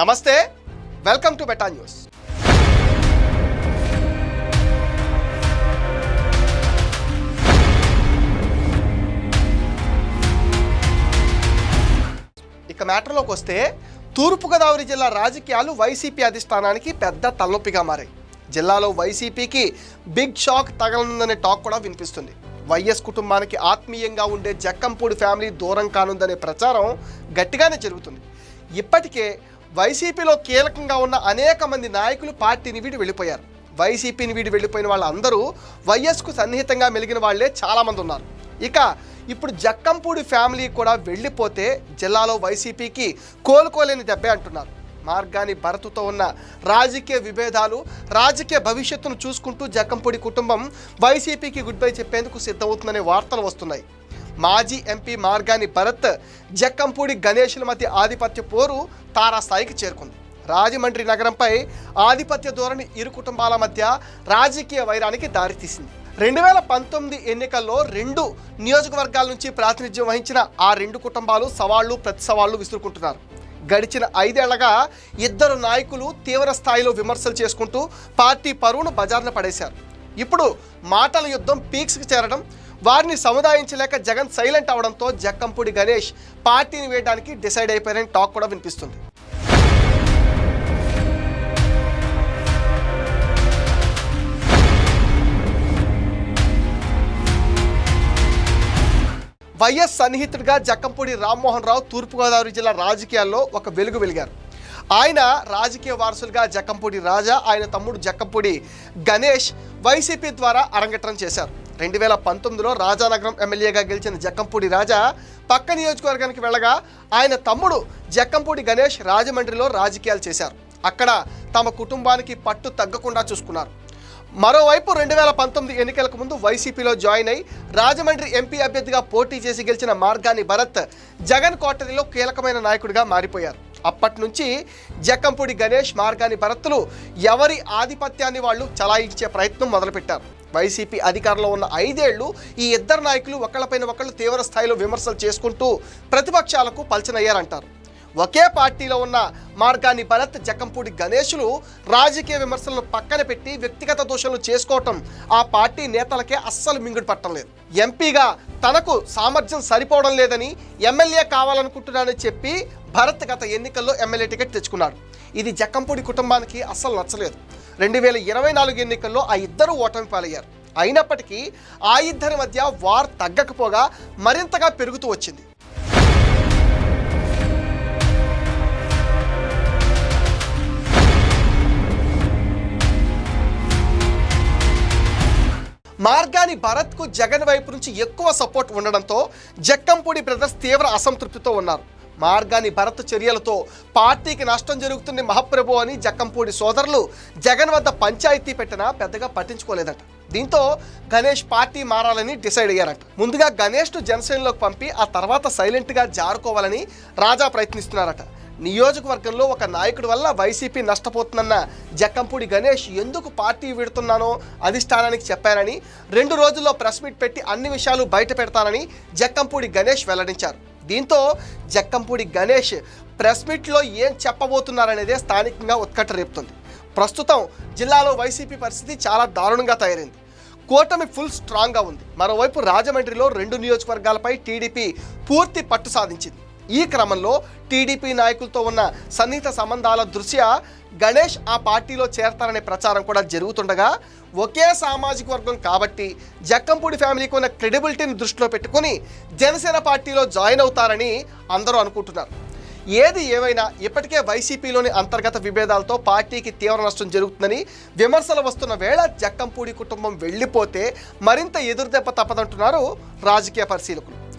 నమస్తే welcome to beta news. ఇక మ్యాటర్లోకి వస్తే తూర్పుగోదావరి జిల్లా రాజకీయాలు వైసీపీ అధిష్టానానికి పెద్ద తలనొప్పిగా మారాయి. జిల్లాలో వైసీపీకి బిగ్ షాక్ తగలనుందనే టాక్ కూడా వినిపిస్తుంది. వైఎస్ కుటుంబానికి ఆత్మీయంగా ఉండే జక్కంపూడి ఫ్యామిలీ దూరం కానుందనే ప్రచారం గట్టిగానే జరుగుతుంది. ఇప్పటికే వైసీపీలో కీలకంగా ఉన్న అనేక మంది నాయకులు పార్టీని వీడి వెళ్ళిపోయారు. వైసీపీని వీడి వెళ్ళిపోయిన వాళ్ళందరూ వైఎస్కు సన్నిహితంగా మెలిగిన వాళ్ళే చాలామంది ఉన్నారు. ఇక ఇప్పుడు జక్కంపూడి ఫ్యామిలీ కూడా వెళ్ళిపోతే జిల్లాలో వైసీపీకి కోలుకోలేని దెబ్బే అంటున్నారు. మార్గాని భరతుతో ఉన్న రాజకీయ విభేదాలు రాజకీయ భవిష్యత్తును చూసుకుంటూ జక్కంపూడి కుటుంబం వైసీపీకి గుడ్ బై చెప్పేందుకు సిద్ధమవుతుందనే వార్తలు వస్తున్నాయి. మాజీ ఎంపీ మార్గాని భరత్ జక్కంపూడి గణేషుల మధ్య ఆధిపత్య పోరు తారాస్థాయికి చేరుకుంది. రాజమండ్రి నగరంపై ఆధిపత్య ధోరణి ఇరు కుటుంబాల మధ్య రాజకీయ వైరానికి దారితీసింది రెండు వేల పంతొమ్మిది ఎన్నికల్లో రెండు నియోజకవర్గాల నుంచి ప్రాతినిధ్యం వహించిన ఆ రెండు కుటుంబాలు సవాళ్ళు ప్రతి సవాళ్ళు విసురుకుంటున్నారు. గడిచిన ఐదేళ్ళగా ఇద్దరు నాయకులు తీవ్ర స్థాయిలో విమర్శలు చేసుకుంటూ పార్టీ పరువును బజార్న పడేశారు. ఇప్పుడు మాటల యుద్ధం పీక్స్కి చేరడం వారిని సముదాయించలేక జగన్ సైలెంట్ అవడంతో జక్కంపూడి గణేష్ పార్టీని వేయడానికి డిసైడ్ అయిపోయారని టాక్ కూడా వినిపిస్తుంది. వైఎస్ సన్నిహితుడిగా జక్కంపూడి రామ్మోహన్ రావు తూర్పుగోదావరి జిల్లా రాజకీయాల్లో ఒక వెలుగు వెలిగారు. ఆయన రాజకీయ వారసులుగా జక్కంపూడి రాజా ఆయన తమ్ముడు జక్కంపూడి గణేష్ వైసీపీ ద్వారా అరంగేట్రం చేశారు. రెండు వేల పంతొమ్మిదిలో రాజానగరం ఎమ్మెల్యేగా గెలిచిన జక్కంపూడి రాజా పక్క నియోజకవర్గానికి వెళ్ళగా ఆయన తమ్ముడు జక్కంపూడి గణేష్ రాజమండ్రిలో రాజకీయాలు చేశారు. అక్కడ తమ కుటుంబానికి పట్టు తగ్గకుండా చూసుకున్నారు. మరోవైపు రెండు వేల పంతొమ్మిది ఎన్నికలకు ముందు వైసీపీలో జాయిన్ అయి రాజమండ్రి ఎంపీ అభ్యర్థిగా పోటీ చేసి గెలిచిన మార్గాని భరత్ జగన్ కోటరీలో కీలకమైన నాయకుడిగా మారిపోయారు. అప్పటి నుంచి జక్కంపూడి గణేష్ మార్గాని భరత్తులు ఎవరి ఆధిపత్యాన్ని వాళ్ళు చలాయించే ప్రయత్నం మొదలుపెట్టారు. వైసీపీ అధికారంలో ఉన్న ఐదేళ్ళు ఈ ఇద్దరు నాయకులు ఒకళ్ళపైన ఒకళ్ళు తీవ్ర స్థాయిలో విమర్శలు చేసుకుంటూ ప్రతిపక్షాలకు పలచనయ్యారంటారు. ఒకే పార్టీలో ఉన్న మార్గాన్ని భరత్ జక్కంపూడి గణేషులు రాజకీయ విమర్శలను పక్కన పెట్టి వ్యక్తిగత దోషాలు చేసుకోవటం ఆ పార్టీ నేతలకే అస్సలు మింగుడు పట్టడం లేదు. ఎంపీగా తనకు సామర్థ్యం సరిపోవడం లేదని ఎమ్మెల్యే కావాలనుకుంటున్నానని చెప్పి భరత్ గత ఎన్నికల్లో ఎమ్మెల్యే టికెట్ తెచ్చుకున్నాడు. ఇది జక్కంపూడి కుటుంబానికి అస్సలు నచ్చలేదు. రెండు వేల ఇరవై నాలుగు ఎన్నికల్లో ఆ ఇద్దరు ఓటమి పాలయ్యారు. అయినప్పటికీ ఆ ఇద్దరి మధ్య వార్ తగ్గకపోగా మరింతగా పెరుగుతూ వచ్చింది. మార్గాని భరత్కు జగన్ వైపు నుంచి ఎక్కువ సపోర్ట్ ఉండడంతో జక్కంపూడి బ్రదర్స్ తీవ్ర అసంతృప్తితో ఉన్నారు. మార్గాన్ని భరత్ చర్యలతో పార్టీకి నష్టం జరుగుతుంది మహాప్రభు అని జక్కంపూడి సోదరులు జగన్ వద్ద పంచాయతీ పెట్టినా పెద్దగా పట్టించుకోలేదట. దీంతో గణేష్ పార్టీ మారాలని డిసైడ్ అయ్యారట. ముందుగా గణేష్ను జనసేనలోకి పంపి ఆ తర్వాత సైలెంట్గా జారుకోవాలని రాజా ప్రయత్నిస్తున్నారట. నియోజకవర్గంలో ఒక నాయకుడి వల్ల వైసీపీ నష్టపోతుందన్న జక్కంపూడి గణేష్ ఎందుకు పార్టీ విడుతున్నానో అధిష్టానానికి చెప్పానని రెండు రోజుల్లో ప్రెస్ మీట్ పెట్టి అన్ని విషయాలు బయట పెడతానని జక్కంపూడి గణేష్ వెల్లడించారు. దీంతో జక్కంపూడి గణేష్ ప్రెస్ మీట్లో ఏం చెప్పబోతున్నారనేదే స్థానికంగా ఉత్కట రేపుతుంది. ప్రస్తుతం జిల్లాలో వైసీపీ పరిస్థితి చాలా దారుణంగా తయారైంది. కూటమి ఫుల్ స్ట్రాంగ్గా ఉంది. మరోవైపు రాజమండ్రిలో రెండు నియోజకవర్గాలపై టీడీపీ పూర్తి పట్టు సాధించింది. ఈ క్రమంలో టీడీపీ నాయకులతో ఉన్న సన్నిహిత సంబంధాల దృష్ట్యా గణేష్ ఆ పార్టీలో చేరతారనే ప్రచారం కూడా జరుగుతుండగా ఒకే సామాజిక వర్గం కాబట్టి జక్కంపూడి ఫ్యామిలీకి ఉన్న క్రెడిబిలిటీని దృష్టిలో పెట్టుకుని జనసేన పార్టీలో జాయిన్ అవుతారని అందరూ అనుకుంటున్నారు. ఏది ఏమైనా ఇప్పటికే వైసీపీలోని అంతర్గత విభేదాలతో పార్టీకి తీవ్ర నష్టం జరుగుతుందని విమర్శలు వస్తున్న వేళ జక్కంపూడి కుటుంబం వెళ్ళిపోతే మరింత ఎదురుదెబ్బ తప్పదంటున్నారు రాజకీయ పరిశీలకులు.